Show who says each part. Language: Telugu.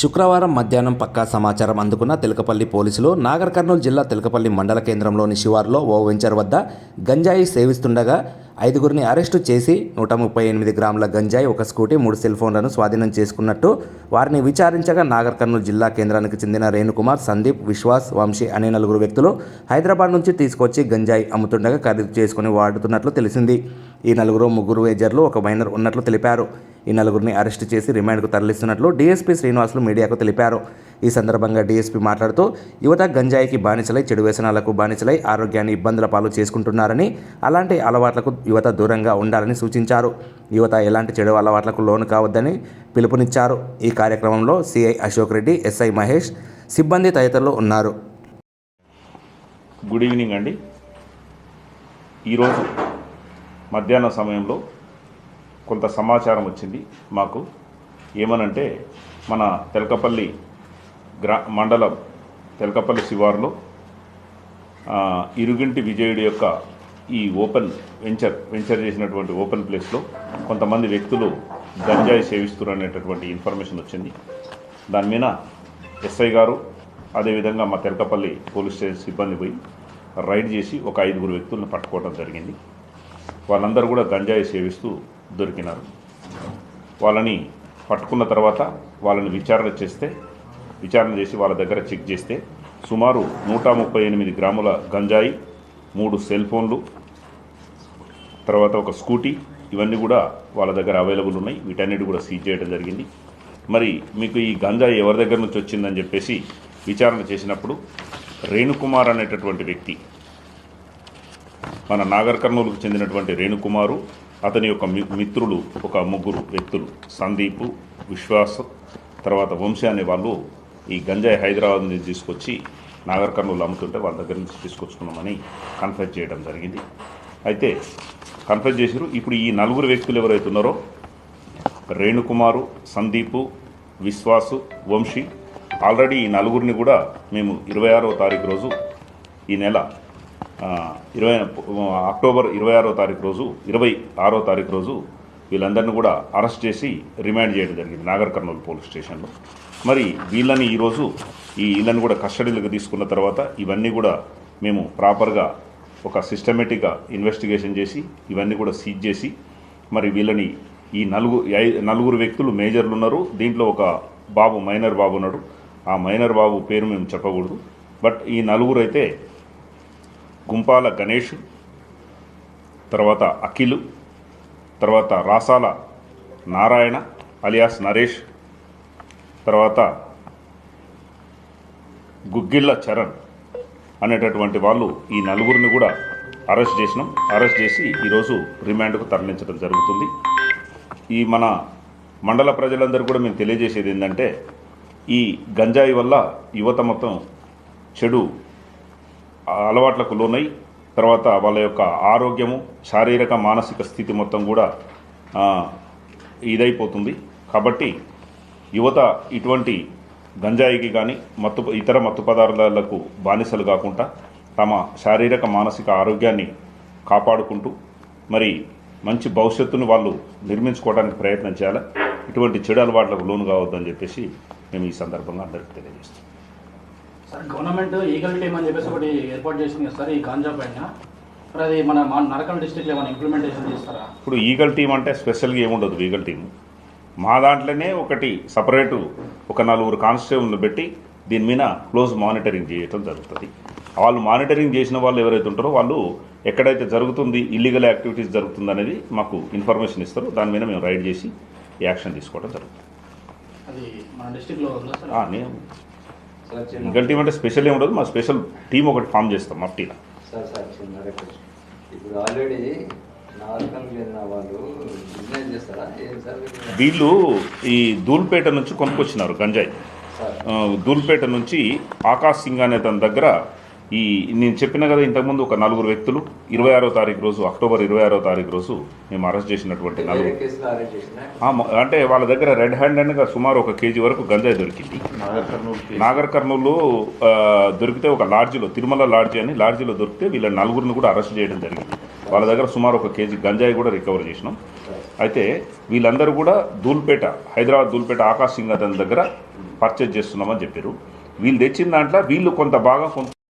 Speaker 1: శుక్రవారం మధ్యాహ్నం పక్కా సమాచారం అందుకున్న తెలకపల్లి పోలీసులు నాగర్ కర్నూలు జిల్లా తెలకపల్లి మండల కేంద్రంలోని శివార్లో ఓ వెంచర్ వద్ద గంజాయి సేవిస్తుండగా ఐదుగురిని అరెస్టు చేసి నూట ముప్పై ఎనిమిది గ్రాముల గంజాయి ఒక స్కూటీ మూడు సెల్ ఫోన్లను స్వాధీనం చేసుకున్నట్టు వారిని విచారించగా నాగర్ కర్నూలు జిల్లా కేంద్రానికి చెందిన రేణుకుమార్ సందీప్ విశ్వాస్ వంశీ అనే నలుగురు వ్యక్తులు హైదరాబాద్ నుంచి తీసుకొచ్చి గంజాయి అమ్ముతుండగా ఖరీదు చేసుకుని వాడుతున్నట్లు తెలిసింది. ఈ నలుగురు ముగ్గురు ఏజర్లు ఒక మైనర్ ఉన్నట్లు తెలిపారు. ఈ నలుగురిని అరెస్టు చేసి రిమాండ్కు తరలిస్తున్నట్లు డీఎస్పీ శ్రీనివాసులు మీడియాకు తెలిపారు. ఈ సందర్భంగా డీఎస్పీ మాట్లాడుతూ యువత గంజాయికి బానిసలై చెడు వ్యసనాలకు బానిసలై ఆరోగ్యాన్ని ఇబ్బందుల పాలు చేసుకుంటున్నారని అలాంటి అలవాట్లకు యువత దూరంగా ఉండాలని సూచించారు. యువత ఎలాంటి చెడు అలవాట్లకు లోను కావద్దని పిలుపునిచ్చారు. ఈ కార్యక్రమంలో సిఐ అశోక్ రెడ్డి ఎస్ఐ మహేష్ సిబ్బంది తదితరులు ఉన్నారు.
Speaker 2: గుడ్ ఈవినింగ్ అండి. ఈరోజు మధ్యాహ్నం సమయంలో కొంత సమాచారం వచ్చింది మాకు. ఏమనంటే మన తెలకపల్లి గ్రా మండలం తెలకపల్లి శివారులో ఇరుగింటి విజయుడి యొక్క ఈ ఓపెన్ వెంచర్ వెంచర్ చేసినటువంటి ఓపెన్ ప్లేస్లో కొంతమంది వ్యక్తులు గంజాయి సేవిస్తున్నారు అనేటటువంటి ఇన్ఫర్మేషన్ వచ్చింది. దాని మీద ఎస్ఐ గారు అదేవిధంగా మా తెలకపల్లి పోలీస్ స్టేషన్ సిబ్బంది పోయి రైడ్ చేసి ఒక ఐదుగురు వ్యక్తులను పట్టుకోవడం జరిగింది. వాళ్ళందరూ కూడా గంజాయి సేవిస్తూ దొరికినారు. వాళ్ళని పట్టుకున్న తర్వాత వాళ్ళని విచారణ చేస్తే విచారణ చేసి వాళ్ళ దగ్గర చెక్ చేస్తే సుమారు నూట ముప్పై ఎనిమిది గ్రాముల గంజాయి మూడు సెల్ ఫోన్లు తర్వాత ఒక స్కూటీ ఇవన్నీ కూడా వాళ్ళ దగ్గర అవైలబుల్ ఉన్నాయి. వీటన్నిటి కూడా సీజ్ చేయడం జరిగింది. మరి మీకు ఈ గంజాయి ఎవరి దగ్గర నుంచి వచ్చిందని చెప్పేసి విచారణ చేసినప్పుడు రేణుకుమార్ అనేటటువంటి వ్యక్తి మన నాగర్ కర్నూలుకు చెందినటువంటి రేణుకుమారు అతని యొక్క మి- మిత్రులు ఒక ముగ్గురు వ్యక్తులు సందీప్ విశ్వాస్ తర్వాత వంశీ అనే వాళ్ళు ఈ గంజాయి హైదరాబాద్ నుంచి తీసుకొచ్చి నాగర్ కర్నూలు అమ్ముతుంటే వాళ్ళ దగ్గర నుంచి తీసుకొచ్చుకున్నామని కన్ఫెస్ చేయడం జరిగింది. అయితే కన్ఫెస్ చేశారు. ఇప్పుడు ఈ నలుగురు వ్యక్తులు ఎవరైతే ఉన్నారో రేణుకుమారు సందీపు విశ్వాసు వంశీ ఆల్రెడీ ఈ నలుగురిని కూడా మేము ఇరవై ఆరో తారీఖు రోజు ఈ నెల ఇరవై అక్టోబర్ ఇరవై ఆరో తారీఖు రోజు ఇరవై ఆరో తారీఖు రోజు వీళ్ళందరినీ కూడా అరెస్ట్ చేసి రిమాండ్ చేయడం జరిగింది నాగర్ కర్నూలు పోలీస్ స్టేషన్లో. మరి వీళ్ళని ఈరోజు ఈ వీళ్ళని కూడా కస్టడీలోకి తీసుకున్న తర్వాత ఇవన్నీ కూడా మేము ప్రాపర్గా ఒక సిస్టమేటిక్గా ఇన్వెస్టిగేషన్ చేసి ఇవన్నీ కూడా సీజ్ చేసి మరి వీళ్ళని ఈ నలుగురు నలుగురు వ్యక్తులు మేజర్లు ఉన్నారు. దీంట్లో ఒక బాబు మైనర్ బాబు ఉన్నాడు. ఆ మైనర్ బాబు పేరు మేము చెప్పకూడదు. బట్ ఈ నలుగురు అయితే గుంపాల గణేష్ తర్వాత అఖిలు తర్వాత రాసాల నారాయణ అలియాస్ నరేష్ తర్వాత గుగ్గిళ్ళ చరణ్ అనేటటువంటి వాళ్ళు ఈ నలుగురిని కూడా అరెస్ట్ చేసినాం. అరెస్ట్ చేసి ఈరోజు రిమాండ్కు తరలించడం జరుగుతుంది. ఈ మన మండల ప్రజలందరూ కూడా మేము తెలియజేసేది ఏంటంటే ఈ గంజాయి వల్ల యువత మొత్తం చెడు అలవాట్లకు లోనై తర్వాత వాళ్ళ యొక్క ఆరోగ్యము శారీరక మానసిక స్థితి మొత్తం కూడా ఇదైపోతుంది. కాబట్టి యువత ఇటువంటి గంజాయికి కానీ మత్తు ఇతర మత్తు పదార్థాలకు బానిసలు కాకుండా తమ శారీరక మానసిక ఆరోగ్యాన్ని కాపాడుకుంటూ మరి మంచి భవిష్యత్తును వాళ్ళు నిర్మించుకోవడానికి ప్రయత్నం చేయాలి? ఇటువంటి చెడు అలవాట్లకు లోను కావద్దని చెప్పేసి మేము ఈ సందర్భంగా అందరికీ తెలియజేస్తాం
Speaker 3: సార్ గవర్నమెంట్ ఈగల్ టీమ్ అని చెప్పేసి ఒకటి ఏర్పాటు చేసింది కదా సార్ ఈ గాంజా పైన. మరి అది మన మా నరకల్ డిస్ట్రిక్ట్లో ఏమైనా ఇంప్లిమెంటేషన్ చేస్తారా?
Speaker 2: ఇప్పుడు ఈగల్ టీం అంటే స్పెషల్గా ఏముండదు ఈగల్ టీం మా దాంట్లోనే ఒకటి సపరేటు ఒక నలుగురు కానిస్టేబుల్ని పెట్టి దీని మీద క్లోజ్ మానిటరింగ్ చేయటం జరుగుతుంది. వాళ్ళు మానిటరింగ్ చేసిన వాళ్ళు ఎవరైతే ఉంటారో వాళ్ళు ఎక్కడైతే జరుగుతుంది ఇల్లీగల్ యాక్టివిటీస్ జరుగుతుంది అనేది మాకు ఇన్ఫర్మేషన్ ఇస్తారు. దాని మీద మేము రైడ్ చేసి యాక్షన్ తీసుకోవడం జరుగుతుంది.
Speaker 3: అది మన డిస్ట్రిక్ట్లో ఉందా సార్?
Speaker 2: నేను ఈగల్ టీం అంటే స్పెషల్ ఏమి ఉండదు మా స్పెషల్ టీం ఒకటి ఫామ్ చేస్తాం మఫ్టీలో
Speaker 4: సార్ సార్ చిన్న రిక్వెస్ట్ ఇప్పుడు ఆల్రెడీ వాళ్ళు
Speaker 2: ఈ దూల్పేట నుంచి కొనుక్కొచ్చినారు గంజాయి. దూల్పేట నుంచి ఆకాష్ సింగ్ అనే తన దగ్గర ఈ నేను చెప్పిన కదా ఇంతకుముందు ఒక నలుగురు వ్యక్తులు ఇరవై ఆరో తారీఖు రోజు అక్టోబర్ ఇరవై ఆరో తారీఖు రోజు మేము అరెస్ట్ చేసినటువంటి నలుగురు.
Speaker 4: కేసులో అరెస్ట్ చేసిన?
Speaker 2: ఆ, మ- అంటే వాళ్ళ దగ్గర రెడ్ హ్యాండెడ్గా సుమారు ఒక కేజీ వరకు గంజాయి దొరికింది. నాగర్ కర్నూలు దొరికితే ఒక లాడ్జిలో తిరుమల లాడ్జి అని లాడ్జిలో దొరికితే వీళ్ళ నలుగురిని కూడా అరెస్ట్ చేయడం జరిగింది. వాళ్ళ దగ్గర సుమారు ఒక కేజీ గంజాయి కూడా రికవర్ చేసినాం. అయితే వీళ్ళందరూ కూడా ధూల్పేట హైదరాబాద్ ధూల్పేట ఆకాశ్ సింగ్ అతని దగ్గర పర్చేజ్ చేస్తున్నామని చెప్పారు. వీళ్ళు తెచ్చిన దాంట్లో వీళ్ళు కొంత భాగం కొంత